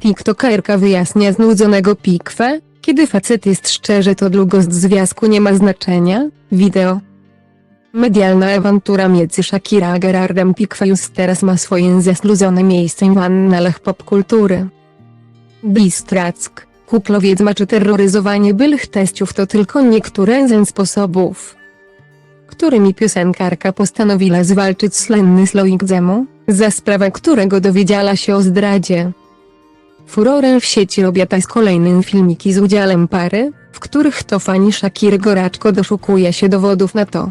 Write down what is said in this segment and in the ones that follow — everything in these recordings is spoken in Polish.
TikTokerka wyjaśnia znudzonego pikwę, kiedy facet jest szczerzy to długość związku nie ma znaczenia, wideo. Medialna awantura między Shakira a Gerardem Piqué już teraz ma swoje zasludzone miejsce w annalach popkultury. Distrack, kuklowiedźma czy terroryzowanie byłych teściów to tylko niektóre ze sposobów, którymi piosenkarka postanowiła zwalczyć slenny dzemu, za sprawę którego dowiedziała się o zdradzie. Furorę w sieci obiata z kolejnym filmiki z udziałem pary, w których to fani Shakiry goraczko doszukuje się dowodów na to.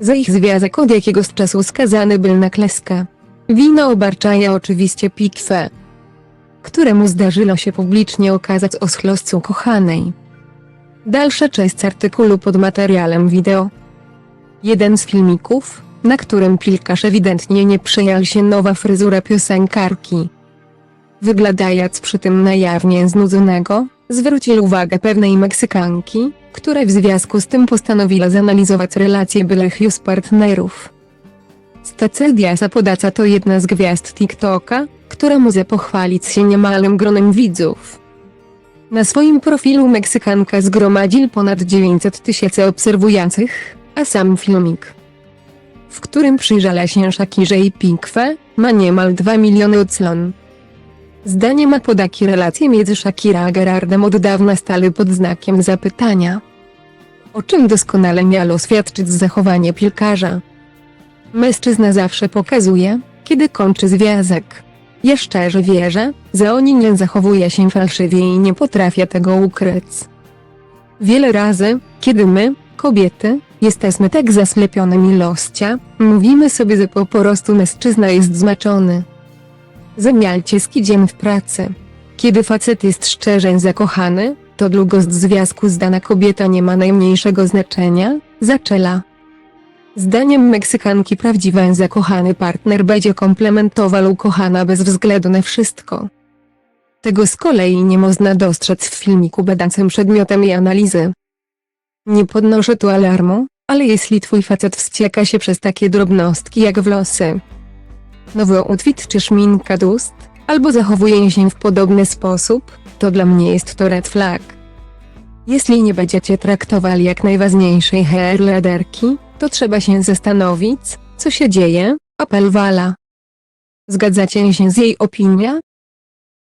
Za ich związek od jakiegoś czasu skazany był na kleskę. Wino obarczaja oczywiście Pikwę, któremu zdarzyło się publicznie okazać o schloscu kochanej. Dalsza część artykułu pod materiałem wideo. Jeden z filmików, na którym pilkarz ewidentnie nie przyjęł się nowa fryzura piosenkarki. Wyglądając przy tym na jawnie znudzonego, zwrócił uwagę pewnej Meksykanki, która w związku z tym postanowiła zanalizować relacje byłych już partnerów. Stacja Diasa Podaca to jedna z gwiazd TikToka, która może pochwalić się niemalym gronem widzów. Na swoim profilu Meksykanka zgromadził ponad 900 tysięcy obserwujących, a sam filmik, w którym przyjrzała się Shakirze i Pikwę, ma niemal 2 miliony odsłon. Zdaniem Apodaki relacje między Shakira a Gerardem od dawna stały pod znakiem zapytania. O czym doskonale miało świadczyć zachowanie piłkarza. Mężczyzna zawsze pokazuje, kiedy kończy związek. Ja szczerze wierzę, że oni nie zachowuje się fałszywie i nie potrafię tego ukryć. Wiele razy, kiedy my, kobiety, jesteśmy tak zaslepione miłościa, mówimy sobie, że po prostu mężczyzna jest zmaczony. Zamialcie z kidziem w pracy. Kiedy facet jest szczerze zakochany, to długość związku z dana kobieta nie ma najmniejszego znaczenia, zaczęła. Zdaniem Meksykanki prawdziwy zakochany partner będzie komplementował ukochana bez względu na wszystko. Tego z kolei nie można dostrzec w filmiku będącym przedmiotem jej analizy. Nie podnoszę tu alarmu, ale jeśli twój facet wścieka się przez takie drobnostki jak włosy, nowy outfit czy szminka do albo zachowuje się w podobny sposób, to dla mnie jest to red flag. Jeśli nie będziecie traktowali jak najważniejszej hair leaderki, to trzeba się zastanowić, co się dzieje, apelowała. Zgadzacie się z jej opinią?